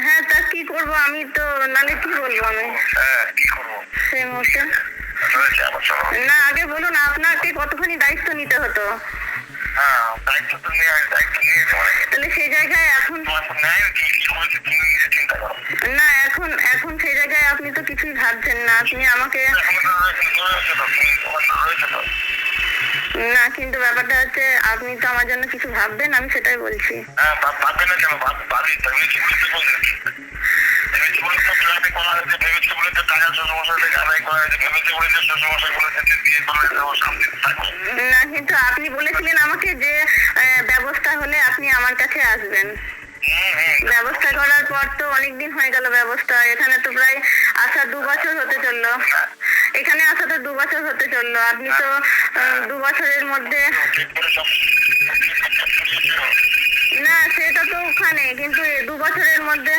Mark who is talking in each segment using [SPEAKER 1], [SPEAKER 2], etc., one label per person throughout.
[SPEAKER 1] হ্যাঁ তা কি করব? আমি তো নালে কি বলব আমি? না, আগে বলুন, আপনাকে কতখানি দায়িত্ব নিতে হতো? না, এখন এখন সেই জায়গায় আপনি তো কিছুই ভাবছেন না। আপনি আমাকে না কিন্তু ব্যাপারটা হচ্ছে আপনি তো আমার জন্য কিছু ভাববেন আমি সেটাই বলছি
[SPEAKER 2] হ্যাঁ না
[SPEAKER 1] কিন্তু আপনি বলেছিলেন আমাকে যে ব্যবস্থা হলে আপনি আমার কাছে আসবেন ব্যবস্থা করার পর তো অনেকদিন হয়ে গেল ব্যবস্থা এখানে তো প্রায় আসা দু বছর হতে চলল দু বছর হতে চলল। আপনি তো দু বছরের মধ্যে না সেটা তো ওখানে কিন্তু দু বছরের মধ্যে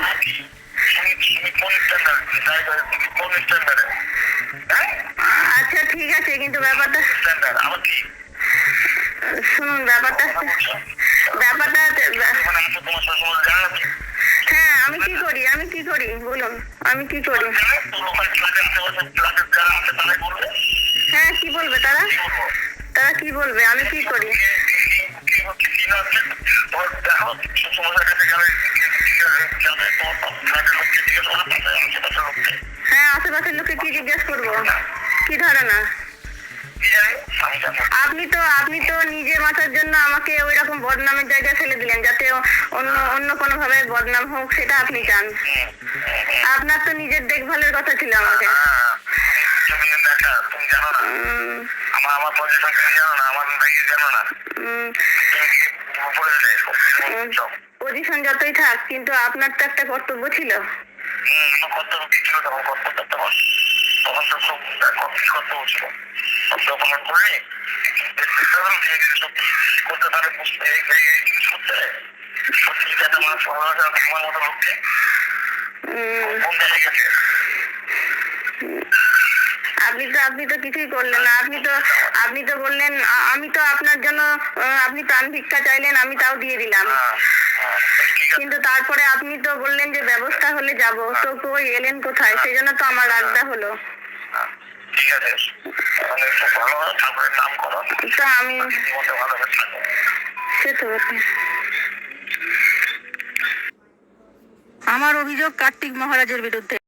[SPEAKER 1] আচ্ছা ঠিক আছে কিন্তু ব্যাপারটা শুনুন ব্যাপারটা
[SPEAKER 2] ওখানে আছে তোমার শ্বশুরমশাই জানা আছে
[SPEAKER 1] হ্যাঁ আমি কি করি আমি কি করি, বলুন, আমি কি করি? হ্যাঁ কি বলবে তারা? তারা কি বলবে? আমি কি করি? হ্যাঁ আশেপাশের লোককে কি জিজ্ঞেস করব? কি ধারণা? আপনি তো আপনি তো নিজে বাঁচার জন্য আমাকে ওই রকম বদনামের জায়গায় ফেলে দিলেন যাতে অন্য অন্য কোনো ভাবে বদনাম হোক সেটা আপনি চান। আপনার তো নিজের দেখভালের কথা ছিল আমাকে।
[SPEAKER 2] পজিশন
[SPEAKER 1] যতই থাক কিন্তু আপনার তো একটা কর্তব্য ছিল।
[SPEAKER 2] কর্তব্য ছিল? তখন কর্তব্য করতে পারে এই জিনিস করতে সত্যি মানুষ আমার মতো লোককে গেছে।
[SPEAKER 1] আপনি তো আপনি তো কিছুই করলেন না। আপনি তো আপনি তো বললেন আমি তো আপনার জন্য আপনি প্রাণ ভিক্ষা চাইলেন আমি তাও দিয়ে দিলাম।
[SPEAKER 2] হ্যাঁ।
[SPEAKER 1] কিন্তু তারপরে আপনি তো বললেন যে ব্যবস্থা হলে যাব। তো কই এলেন কোথায়? সেই জন্য তো আমার রাগটা হলো।
[SPEAKER 2] হ্যাঁ, ঠিক আছে। ভালো ঠাকুরের নাম করো।
[SPEAKER 1] তো আমি সে তো। আমার অভিযোগ কার্তিক মহারাজের বিরুদ্ধে।